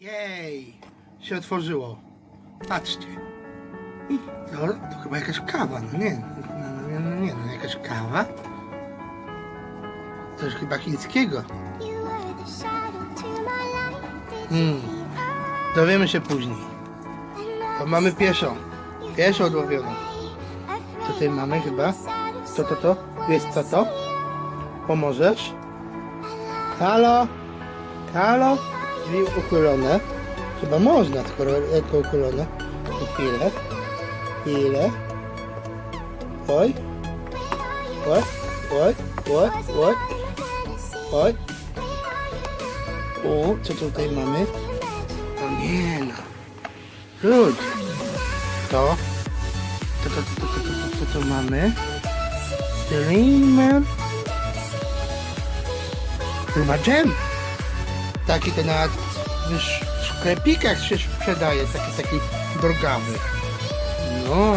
Jej, się otworzyło. Patrzcie. To, to chyba jakaś kawa, no nie, no, no, no nie, no jakaś kawa. Coś chyba chińskiego. Hmm. Dowiemy się później. To mamy pieszo. Pieszo odłowioną. Tutaj mamy chyba. Co to to? Jest co to? Pomożesz? Halo? Halo? Drzwi uchylone. Chyba można, skoro jako uchylone. To Chwilę. Chwilę. Oj. Oj. Oj. Oj. Oj. Oj. O, co tutaj mamy? O nie no. Ludzie. To. To, to, to, to, to, to, to, to mamy. Dreamer. Chyba dżem. Taki to nawet w sklepikach się sprzedaje, taki taki drogawy. No,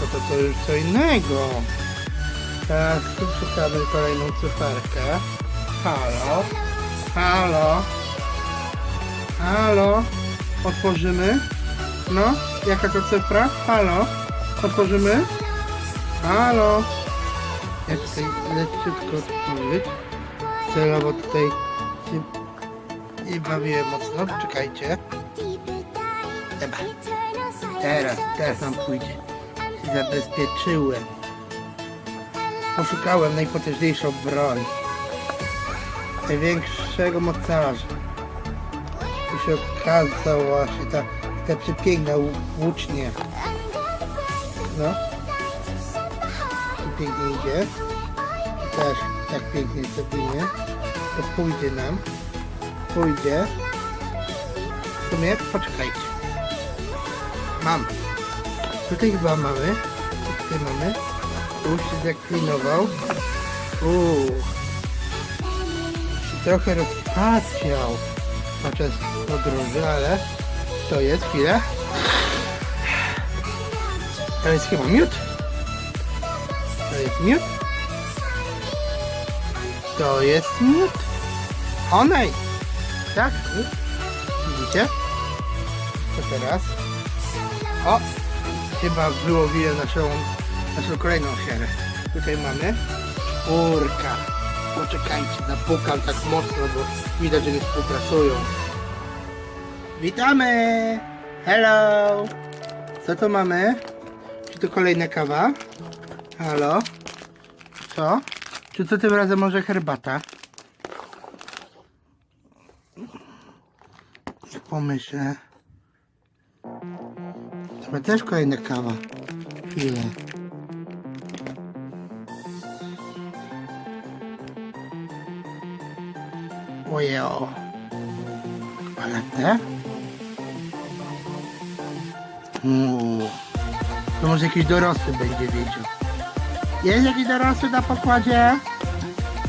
to, to, to już co innego. Teraz tu szukamy kolejną cyferkę. Halo, halo, halo, otworzymy. No, jaka to cyfra? Halo, otworzymy. Halo. Jak tutaj leciutko otworzyć. Celowo tutaj się nie bawiłem mocno. Czekajcie. Chyba. Teraz, teraz nam pójdzie. Się zabezpieczyłem. Poszukałem najpotężniejszą broń. Największego mocarza. Tu się okazało właśnie ta, ta przepiękna włócznie. No. Tu pięknie idzie. Też tak pięknie zrobimy. To pójdzie nam. Pójdzie. W sumie poczekajcie. Mam. Tutaj chyba mamy. Tutaj mamy? Tu się zaklinował. Uuu. Trochę rozpacjał podczas podróży, ale to jest chwilę. To jest chyba miód. To jest miód. To jest miód. Onej. Tak. Widzicie? Co teraz? O! Chyba wyłowiłem naszą, naszą kolejną ofiarę. Tutaj mamy czwórka. Poczekajcie, zapukam tak mocno, bo widać, że nie współpracują. Witamy! Hello! Co to mamy? Czy to kolejna kawa? Halo? Co? Czy to tym razem może herbata? Pomyślę. Chyba też kolejna kawa. Chwilę. Ojo. Chyba latte? Uuu. To może jakiś dorosły będzie wiedział. Jest jakiś dorosły na pokładzie?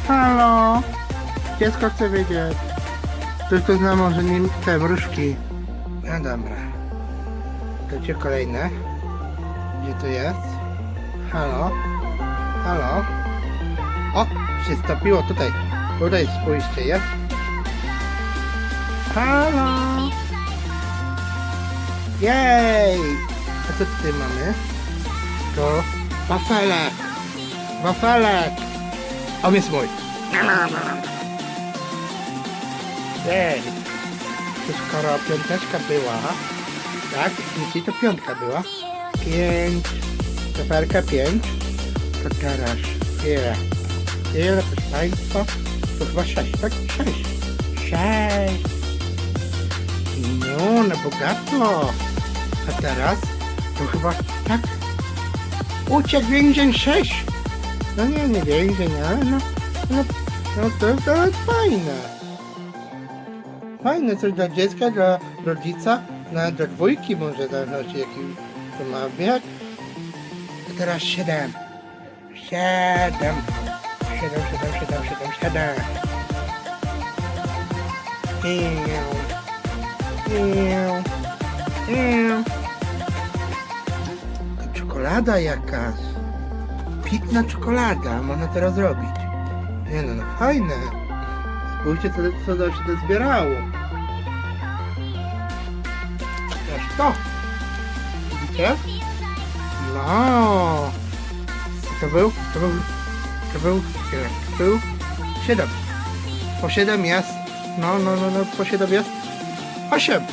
Halo? Dziecko chce wiedzieć. Ktoś to zna może nim te mrużki. No dobra. Gdzie kolejne? Gdzie to jest? Halo? Halo? O! Się stopiło tutaj. Tutaj spójrzcie, jest? Halo? Jej! A co tutaj mamy? To wafelek! Wafelek! On jest mój! Jej! To skoro piąteczka była, tak? Jeśli to piątka była. Pięć. Wafelka pięć. To teraz ile? Ile, proszę Państwa? To chyba sześć, tak? Sześć. Sześć. No, na bogato. A teraz to chyba tak. Uciekł więzień 6. No nie, nie więzień, ale no, no, no to jest nawet fajne. Fajne coś dla dziecka, dla rodzica, nawet dla dwójki może zależności jaki to ma wiek. A teraz 7. 7. 7, 7, 7, 7, 7. Miau. Miau. Miau. To czekolada jakaś. Pitna czekolada, można teraz robić. Nie no, no fajne. Spójrzcie co, co się to zbierało. To. Widzicie? No. To był, to był, to był. To był siedem. Po siedem jest. No, no, no, no, po siedem jest. Osiem.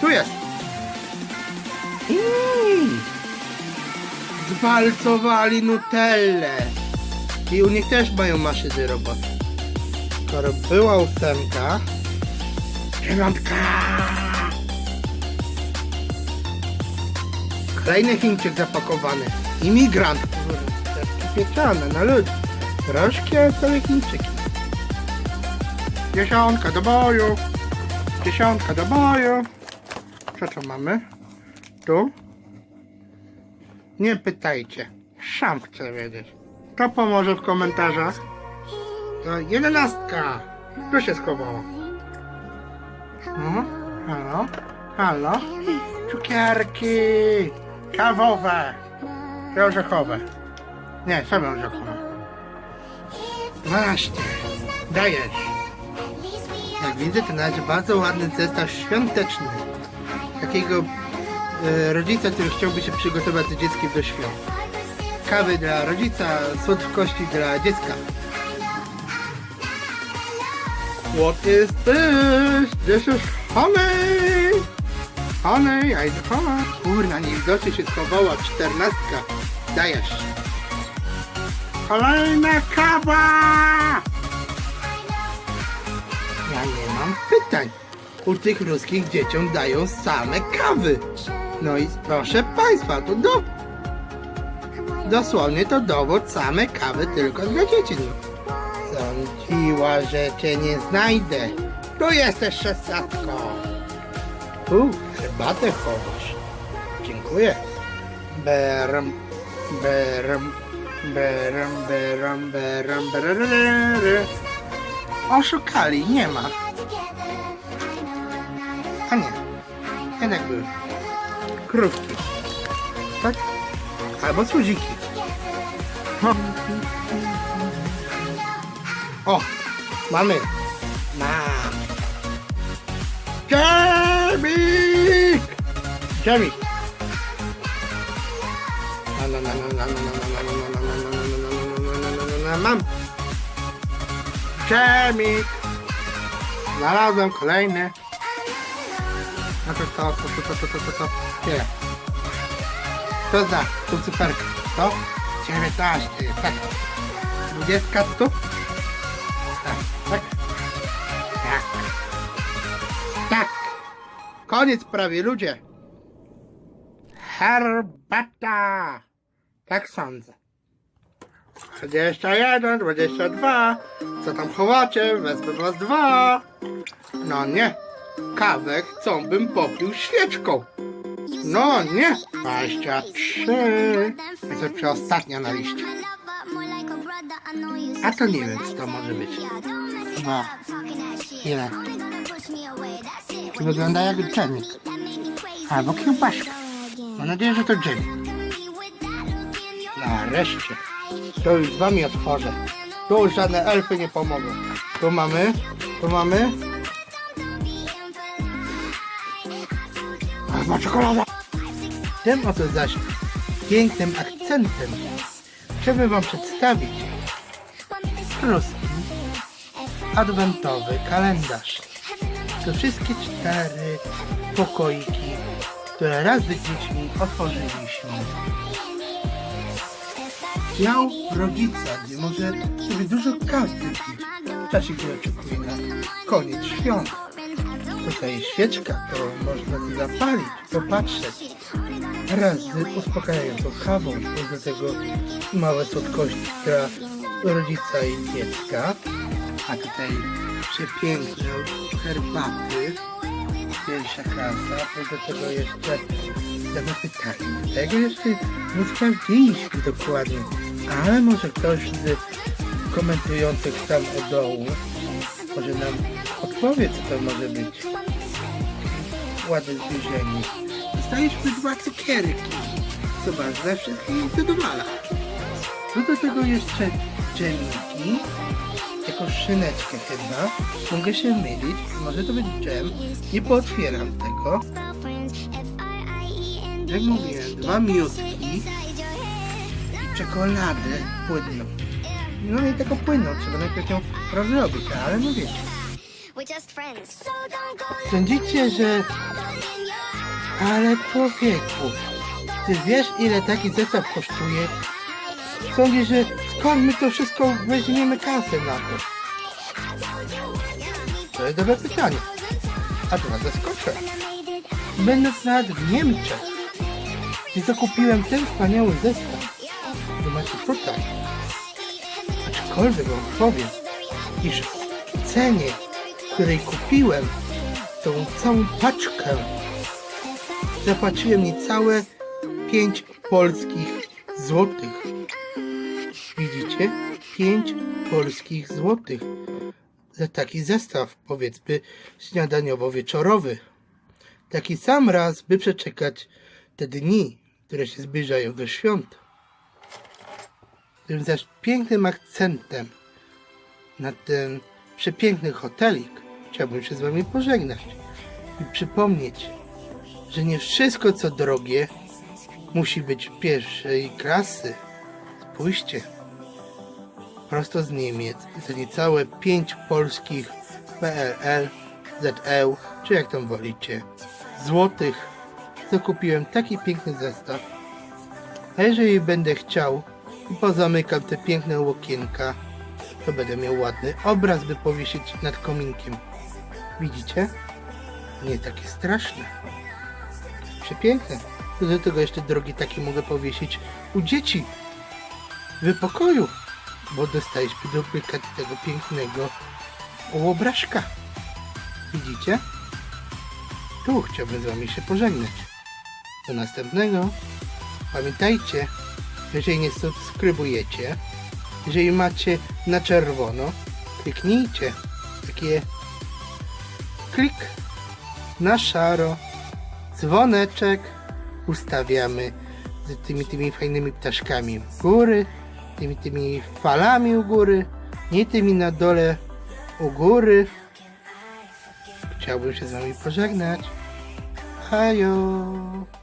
Tu jest. Mm. Zwalcowali Nutellę. I u nich też mają maszyny roboty. Skoro była ósemka. Dziewiątka. Kolejny Chińczyk zapakowany. Imigrant. Pieczone na lód. Troszkę sobie Chińczyki. Dziesiątka do boju. Dziesiątka do boju. Co to mamy? Tu? Nie pytajcie. Sam chcę wiedzieć. To pomoże w komentarzach. To jedenastka. Tu się schowało. No, halo, halo. Cukierki. Kawowe. I orzechowe. Nie, same orzechowe. 12. Dajesz. Jak widzę, to nawet bardzo ładny zestaw świąteczny. Takiego e, rodzica, który chciałby się przygotować z dzieckiem do świąt. Kawy dla rodzica, słodkości dla dziecka. What is this? This is honey! Honey, I honey. Kurna, niewidocznie się schowała czternastka. Dajesz. Kolejna kawa! Ja nie mam pytań. U tych ruskich dzieciom dają same kawy. No i proszę Państwa, to do... Dosłownie to dowód same kawy tylko dla dzieci. No. Sądziła, że Cię nie znajdę. Tu jesteś szesnastko. Tu, herbatę chowasz. Dziękuję. Beram, beram, beram, beram, beram, beram, Oszukali, nie ma. A nie. Jednak były. Krówki. Tak? Albo słodziki. O. o, mamy. Mam. Jerry. Mam. Jerry. Znalazłem kolejny. A to to, to, to, to, to, to, to. Tyle. To za, tu cyferka. To? 19, tak. 20 tu? Tak, tak. Tak. Tak. Koniec prawie, ludzie. Herbata. Tak sądzę. 21, 22. Co tam chowacie? Wezmę was dwa. No nie. Kawę chcą, bym popił świeczką. No nie. 23. Jest to przedostatnia na liście. A to nie wiem, co to może być. No. Ile? Wygląda jak dżemik. Albo kiełbaszka. Mam nadzieję, że to dżemik. Nareszcie. To już z wami otworzę. Tu już żadne elfy nie pomogą. Tu mamy, tu mamy. Alfa czekolada. Tym oto zaś pięknym akcentem chciałbym wam przedstawić ruski adwentowy kalendarz. To wszystkie cztery pokoiki, które raz z dziećmi otworzyliśmy. Miał rodzica, gdzie może sobie dużo kawy pić w czasie, gdy oczekuje na koniec świąt. Tutaj świeczka, którą można zapalić, popatrzeć. Raz z uspokajającą kawą, do tego małe słodkości dla rodzica i dziecka. A tutaj przepiękne herbaty. Pierwsza klasa, plus do tego jeszcze zapytanie. Tego jeszcze nie sprawdziliśmy dokładnie, ale może ktoś z komentujących tam od dołu może nam odpowie, co to może być. Ładne zbliżenie. Dostaliśmy dwa cukierki. Zobacz, ze wszystkich zadowala. Co do tego jeszcze dżemiki. Jakąś szyneczkę chyba. Mogę się mylić. Może to być dżem. Nie pootwieram tego. jak mówiłem, dwa miódki i czekoladę płynną. No nie tylko płynną, trzeba najpierw ją rozrobić, ale no wiecie. Sądzicie, że... Ale człowieku, ty wiesz ile taki zestaw kosztuje? Sądzisz, że skąd my to wszystko weźmiemy kasę na to? To jest dobre pytanie. A to was zaskoczę. Będąc nawet w Niemczech, i zakupiłem ten wspaniały zestaw, który macie tutaj. Aczkolwiek wam powiem, iż w cenie, której kupiłem tą całą paczkę, zapłaciłem niecałe 5 polskich złotych. Widzicie? 5 polskich złotych za taki zestaw, powiedzmy, śniadaniowo-wieczorowy. Taki sam raz, by przeczekać te dni, które się zbliżają do świąt. Tym zaś pięknym akcentem na ten przepiękny hotelik chciałbym się z Wami pożegnać i przypomnieć, że nie wszystko co drogie musi być pierwszej klasy. Spójrzcie, prosto z Niemiec za niecałe 5 polskich PLL, ZEU, czy jak tam wolicie, złotych, zakupiłem taki piękny zestaw. A jeżeli będę chciał i pozamykam te piękne łokienka, to będę miał ładny obraz, by powiesić nad kominkiem. Widzicie? Nie takie straszne. Przepiękne. Do tego jeszcze drogi taki mogę powiesić u dzieci w pokoju, bo dostaliśmy duplikat tego pięknego ołobraszka. Widzicie? Tu chciałbym z Wami się pożegnać. Do następnego. Pamiętajcie, jeżeli nie subskrybujecie, jeżeli macie na czerwono, kliknijcie takie klik na szaro, dzwoneczek ustawiamy z tymi tymi fajnymi ptaszkami u góry, tymi tymi falami u góry, nie tymi na dole u góry. Chciałbym się z wami pożegnać. Hajo!